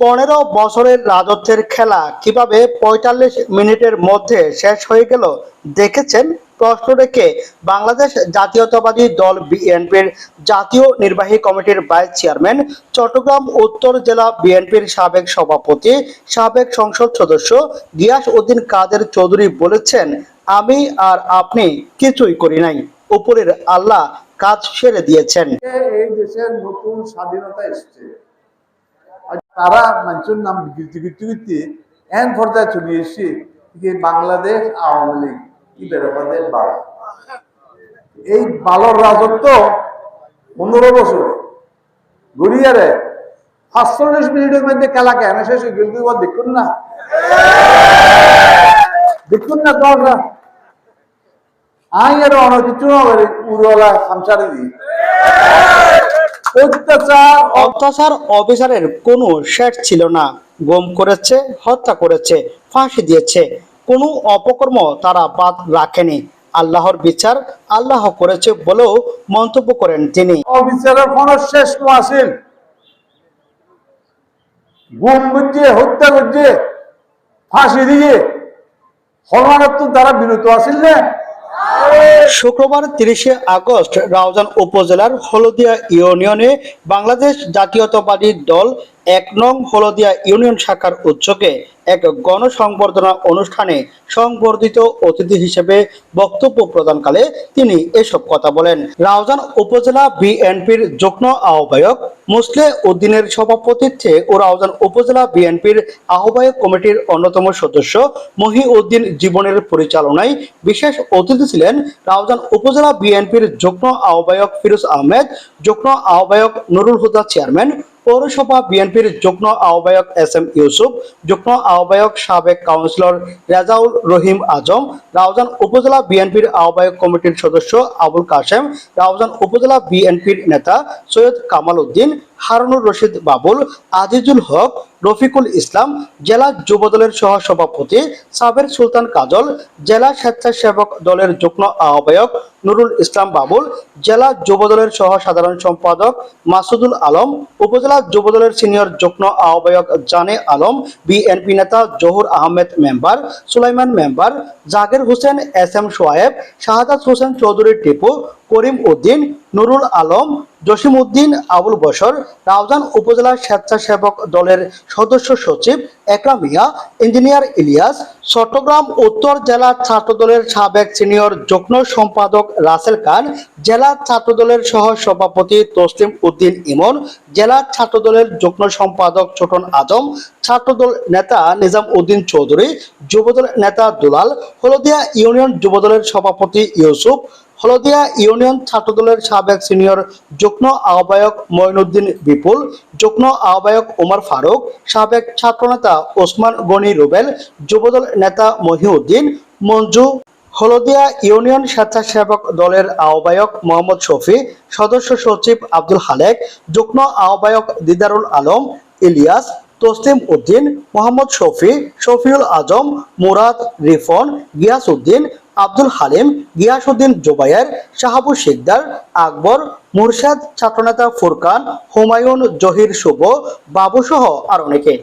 পনেরো বছরের রাজত্বের খেলা কীভাবে পঁয়তাল্লিশ মিনিটের মধ্যে শেষ হয়ে গেল দেখেছেন প্রশ্ন রেখে বাংলাদেশ জাতীয়তাবাদী দল বিএনপির জাতীয় নির্বাহী কমিটির ভাইস চেয়ারম্যান চট্টগ্রাম উত্তর জেলা বিএনপির সাবেক সভাপতি, সাবেক সংসদ সদস্য গিয়াস উদ্দিন কাদের চৌধুরী বলেছেন, আমি আর আপনি কিছুই করি নাই। উপরের আল্লাহ কাজ সেরে দিয়েছেন। এই দেশের নতুন স্বাধীনতা এসছে। তারা মানুষের নাম বিকৃতি করতে করতে এন পর্যায়ে চলে এসছে যে বাংলাদেশ আওয়ামী লীগ, কি বেরোবাদের বাল? এই বালর রাজত্ব পনেরো বছর গড়িয়ারে পাঁচচল্লিশ মিনিটের মধ্যে খেলা কেন শেষ হয়ে গেল? দেখুন না। দেখুন না তোমরা আই আর অনেক কিছু না উড়ওয়ালা খামসারে দিই অত্যাচার অত্যাচার, অবিচারের কোনো শেষ ছিল না। গম করেছে, হত্যা করেছে, ফাঁসি দিয়েছে। কোনো অপকর্ম তারা বাদ রাখেনি। আল্লাহর বিচার আল্লাহ করেছে বলেও মন্তব্য করেন তিনি। অবিচারের কোন শেষ আসিল গুম করছে হত্যা করছে ফাঁসি দিয়ে হরমানাত্ম দ্বারা বিরত আসিল না? শুক্রবার তিরিশে আগস্ট রাউজান উপজেলার হলদিয়া ইউনিয়নে বাংলাদেশ জাতীয়তাবাদী দল এক নং হলদিয়া ইউনিয়ন শাখার উদ্যোগে এক গণসংবর্ধনা অনুষ্ঠানে সংবর্ধিত অতিথি হিসেবে বক্তব্য প্রদানকালে তিনি এসব কথা বলেন। রাউজান উপজেলা বিএনপির যুগ্ম আহ্বায়ক মুসলে উদ্দিনের সভাপতিত্বে ও রাউজান উপজেলা বিএনপির আহ্বায়ক কমিটির অন্যতম সদস্য মহিউদ্দিন জীবনের পরিচালনায় বিশেষ অতিথি ছিলেন রাউজান উপজেলা বিএনপির যুগ্ম আহ্বায়ক ফিরোজ আহমেদ, যুগ্ম আহ্বায়ক নুরুল হুদা চেয়ারম্যান পৌরসভা বিএনপির যুগ্ম আহ্বায়ক এস এম ইউসুফ, যুগ্ম আহ্বায়ক সাবেক কাউন্সিলর রেজাউল রহিম আজম, রাউজান উপজেলা বিএনপির আহ্বায়ক কমিটির সদস্য আবুল কাশেম, রাউজান উপজেলা বিএনপির নেতা সৈয়দ কামাল উদ্দিন, হারুনুর রশিদ বাবুল, আজিজুল হক রফিকুল ইসলাম জেলা যুবদলের সহ সভাপতি সাবের সুলতান কাজল জেলা স্বেচ্ছাসেবক দলের যুগ্ম আহ্বায়ক নুরুল ইসলাম বাবুল, জেলা যুবদলের সহ সাধারণ সম্পাদক মাসুদুল আলম, উপজেলা যুবদলের সিনিয়র যুগ্ম আহ্বায়ক জানে আলম, বিএনপি নেতা Zahur Ahmed member, Sulaiman member, Jager Hossain S M Soyeb Shahadat Hossain Chowdhury Tipu, Karim Uddin, Nurul Alam Jasim Uddin Abul Basar Raozan উপজেলা স্বেচ্ছাসেবক দলের সদস্য সচিব একরাম মিয়া, ইঞ্জিনিয়ার ইলিয়াস, চট্টগ্রাম উত্তর জেলা ছাত্রদলের সাবেক সিনিয়র যুগ্ম সম্পাদক রাসেল খান, জেলা ছাত্রদলের সহ সভাপতি তসলিম উদ্দিন ইমন, জেলা ছাত্রদলের যুগ্ম সম্পাদক ছোটন আজম, ছাত্রদল নেতা নিজাম উদ্দিন চৌধুরী, যুবদল নেতা দুলাল, হলদিয়া ইউনিয়ন যুবদলের সভাপতি ইউসুফ হলদিয়া ইউনিয়ন ছাত্রদলের সাবেক সিনিয়র যুগ্ম আহ্বায়ক মঈনুদ্দিন বিপুল, যুগ্ম আহ্বায়ক ওমর ফারুক, সাবেক ছাত্রনেতা ওসমান গনি রুবেল, যুবদল নেতা মহিউদ্দিন, মঞ্জু, হলদিয়া ইউনিয়ন স্বেচ্ছাসেবক দলের আহ্বায়ক মোহাম্মদ শফি, সদস্য সচিব আব্দুল হালেক যুগ্ম আহ্বায়ক দিদারুল আলম, ইলিয়াস, তসলিম উদ্দিন, মোহাম্মদ শফি, শফিউল আজম, মুরাদ রিফন, গিয়াস উদ্দিন আব্দুল হালিম, গিয়াসউদ্দিন জোবায়ের শাহাবুর শিকদার, আকবর, মুরশাদ, ছাত্রনেতা ফুরকান, হুমায়ুন জহির শুভ, বাবুসহ আর অনেকে।